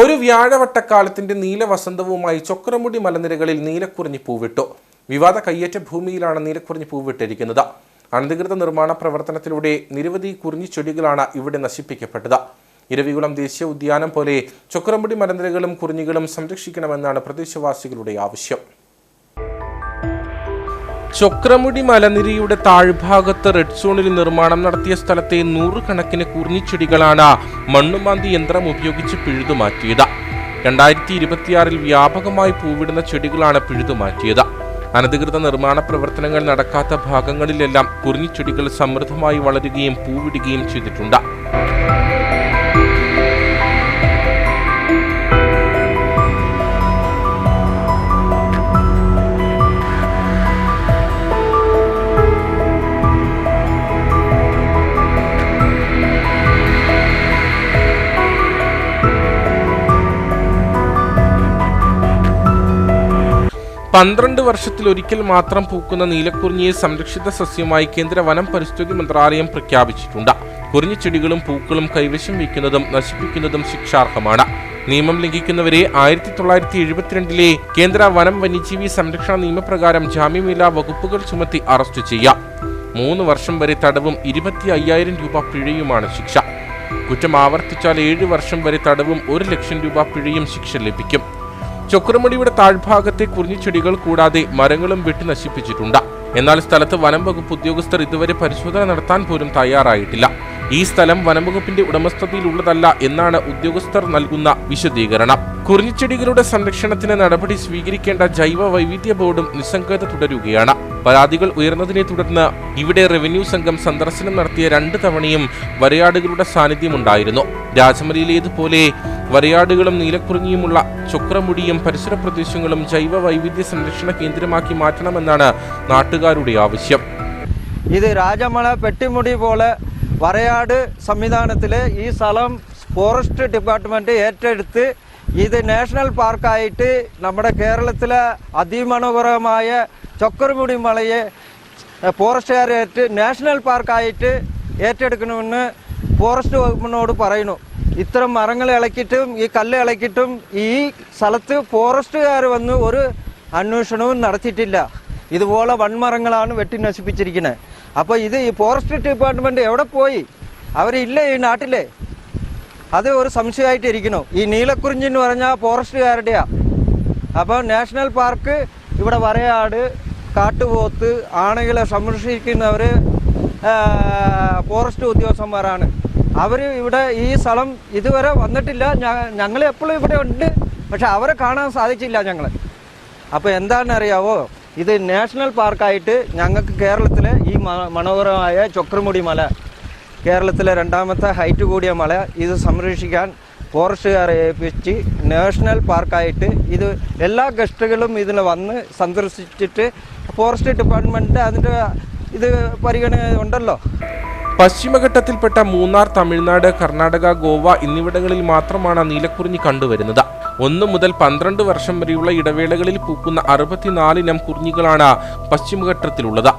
ഒരു വ്യാഴവട്ടക്കാലത്തിന്റെ നീലവസന്തവുമായി ചൊക്രമുടി മലനിരകളിൽ നീലക്കുറിഞ്ഞി പൂവിട്ടു. വിവാദ കയ്യേറ്റ ഭൂമിയിലാണ് നീലക്കുറിഞ്ഞി പൂവിട്ടിരിക്കുന്നത്. അനധികൃത നിർമ്മാണ പ്രവർത്തനത്തിലൂടെ നിരവധി കുറിഞ്ഞിച്ചെടികളാണ് ഇവിടെ നശിപ്പിക്കപ്പെട്ടത്. ഇരവികുളം ദേശീയ ഉദ്യാനം പോലെ ചൊക്രമുടി മലനിരകളും കുറിഞ്ഞികളും സംരക്ഷിക്കണമെന്നാണ് പ്രദേശവാസികളുടെ ആവശ്യം. ചൊക്രമുടി മലനിരയുടെ താഴ്ഭാഗത്ത് റെഡ് സോണിൽ നിർമ്മാണം നടത്തിയ സ്ഥലത്തെ നൂറുകണക്കിന് കുറിഞ്ഞിച്ചെടികളാണ് മണ്ണുമാന്തി യന്ത്രം ഉപയോഗിച്ച് പിഴുതുമാറ്റിയത് രണ്ടായിരത്തി ഇരുപത്തിയാറിൽ വ്യാപകമായി പൂവിടുന്ന ചെടികളാണ് പിഴുതുമാറ്റിയത് അനധികൃത നിർമ്മാണ പ്രവർത്തനങ്ങൾ നടക്കാത്ത ഭാഗങ്ങളിലെല്ലാം കുറിഞ്ഞിച്ചെടികൾ സമൃദ്ധമായി വളരുകയും പൂവിടുകയും ചെയ്തിട്ടുണ്ട്. പന്ത്രണ്ട് വർഷത്തിൽ ഒരിക്കൽ മാത്രം പൂക്കുന്ന നീലക്കുറിഞ്ഞിയെ സംരക്ഷിത സസ്യമായി കേന്ദ്ര വനം പരിസ്ഥിതി മന്ത്രാലയം പ്രഖ്യാപിച്ചിട്ടുണ്ട്. കുറിഞ്ഞിച്ചെടികളും പൂക്കളും കൈവശം വയ്ക്കുന്നതും നശിപ്പിക്കുന്നതും ശിക്ഷാർഹമാണ്. നിയമം ലംഘിക്കുന്നവരെ ആയിരത്തി തൊള്ളായിരത്തി എഴുപത്തിരണ്ടിലെ കേന്ദ്ര വനം വന്യജീവി സംരക്ഷണ നിയമപ്രകാരം ജാമ്യമില്ലാ വകുപ്പുകൾ ചുമത്തി അറസ്റ്റ് ചെയ്യാം. മൂന്ന് വർഷം വരെ തടവും ഇരുപത്തി അയ്യായിരം രൂപ പിഴയുമാണ് ശിക്ഷ. കുറ്റം ആവർത്തിച്ചാൽ ഏഴ് വർഷം വരെ തടവും ഒരു ലക്ഷം രൂപ പിഴയും ശിക്ഷ ലഭിക്കും. ചൊക്രമുടിയുടെ താഴ്ഭാഗത്തെ കുറിഞ്ഞിച്ചെടികൾ കൂടാതെ മരങ്ങളും വെട്ടി നശിപ്പിച്ചിട്ടുണ്ട്. എന്നാൽ സ്ഥലത്ത് വനം വകുപ്പ് ഉദ്യോഗസ്ഥർ ഇതുവരെ പരിശോധന നടത്താൻ പോലും തയ്യാറായിട്ടില്ല. ഈ സ്ഥലം വനംവകുപ്പിന്റെ ഉടമസ്ഥതയിലുള്ളതല്ല എന്നാണ് ഉദ്യോഗസ്ഥർ നൽകുന്ന വിശദീകരണം. കുറിഞ്ഞിച്ചെടികളുടെ സംരക്ഷണത്തിന് നടപടി സ്വീകരിക്കേണ്ട ജൈവ വൈവിധ്യ ബോർഡും നിസ്സംഗത തുടരുകയാണ്. പരാതികൾ ഉയർന്നതിനെ തുടർന്ന് ഇവിടെ റവന്യൂ സംഘം സന്ദർശനം നടത്തിയ രണ്ട് തവണയും വരയാടുകളുടെ സാന്നിധ്യമുണ്ടായിരുന്നു രാജമലയിലേതുപോലെ വരയാടുകളും നീലക്കുറിഞ്ഞിയുമുള്ള ചൊക്രമുടിയും പരിസര പ്രദേശങ്ങളും ജൈവ വൈവിധ്യ സംരക്ഷണ കേന്ദ്രമാക്കി മാറ്റണമെന്നാണ് നാട്ടുകാരുടെ ആവശ്യം. ഇത് രാജമല പെട്ടിമുടി പോലെ വരയാട് സംവിധാനത്തിൽ ഈ സ്ഥലം ഫോറസ്റ്റ് ഡിപ്പാർട്ട്മെന്റ് ഏറ്റെടുത്ത് ഇത് നാഷണൽ പാർക്കായിട്ട് നമ്മുടെ കേരളത്തിലെ അതിമനോഹരമായ ചൊക്കർമുടി മലയെ ഫോറസ്റ്റുകാരേറ്റ് നാഷണൽ പാർക്കായിട്ട് ഏറ്റെടുക്കണമെന്ന് ഫോറസ്റ്റ് വകുപ്പിനോട് പറയുന്നു. ഇത്തരം മരങ്ങൾ ഇളക്കിയിട്ടും ഈ കല്ല് ഇളക്കിയിട്ടും ഈ സ്ഥലത്ത് ഫോറസ്റ്റുകാർ വന്ന് ഒരു അന്വേഷണവും നടത്തിയിട്ടില്ല. ഇതുപോലെ വൺമരങ്ങളാണ് വെട്ടി നശിപ്പിച്ചിരിക്കുന്നത്. അപ്പോൾ ഇത് ഈ ഫോറസ്റ്റ് ഡിപ്പാർട്ട്മെന്റ് എവിടെ പോയി? അവരില്ലേ ഈ നാട്ടിലെ? അത് ഒരു സംശയമായിട്ട് ഇരിക്കുന്നു. ഈ നീലക്കുറിഞ്ഞി എന്ന് പറഞ്ഞാൽ ഫോറസ്റ്റുകാരുടെയാ. അപ്പോൾ നാഷണൽ പാർക്ക് ഇവിടെ വരയാട് കാട്ടുപോത്ത് ആണകളെ സംരക്ഷിക്കുന്നവർ ഫോറസ്റ്റ് ഉദ്യോഗസ്ഥന്മാരാണ്. അവർ ഇവിടെ ഈ സ്ഥലം ഇതുവരെ വന്നിട്ടില്ല. ഞങ്ങൾ എപ്പോഴും ഇവിടെ ഉണ്ട്. പക്ഷെ അവരെ കാണാൻ സാധിച്ചില്ല ഞങ്ങൾ അപ്പോൾ എന്താണെന്ന് അറിയാവോ ഇത് നാഷണൽ പാർക്കായിട്ട് ഞങ്ങൾക്ക് കേരളത്തിലെ ഈ മനോഹരമായ ചൊക്രമുടി മല കേരളത്തിലെ രണ്ടാമത്തെ ഹൈറ്റ് കൂടിയ മല ഇത് സംരക്ഷിക്കാൻ ഫോറസ്റ്റുകാരെ ഏൽപ്പിച്ച് നാഷണൽ പാർക്കായിട്ട് ഇത് എല്ലാ ഗസ്റ്റുകളും ഇതിൽ വന്ന് സന്ദർശിച്ചിട്ട് ഫോറസ്റ്റ് ഡിപ്പാർട്ട്മെന്റ് അതിന്റെ ഇത് പരിഗണന ഉണ്ടല്ലോ. പശ്ചിമഘട്ടത്തിൽപ്പെട്ട മൂന്നാർ തമിഴ്നാട് കർണാടക ഗോവ എന്നിവിടങ്ങളിൽ മാത്രമാണ് നീലക്കുറിഞ്ഞി കണ്ടുവരുന്നത്. ഒന്ന് മുതൽ പന്ത്രണ്ട് വർഷം വരെയുള്ള ഇടവേളകളിൽ പൂക്കുന്ന അറുപത്തിനാലിനം കുറിഞ്ഞികളാണ് പശ്ചിമഘട്ടത്തിലുള്ളത്.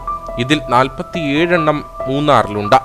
ഇതിൽ നാൽപ്പത്തിയേഴെണ്ണം മൂന്നാറിലുണ്ട്.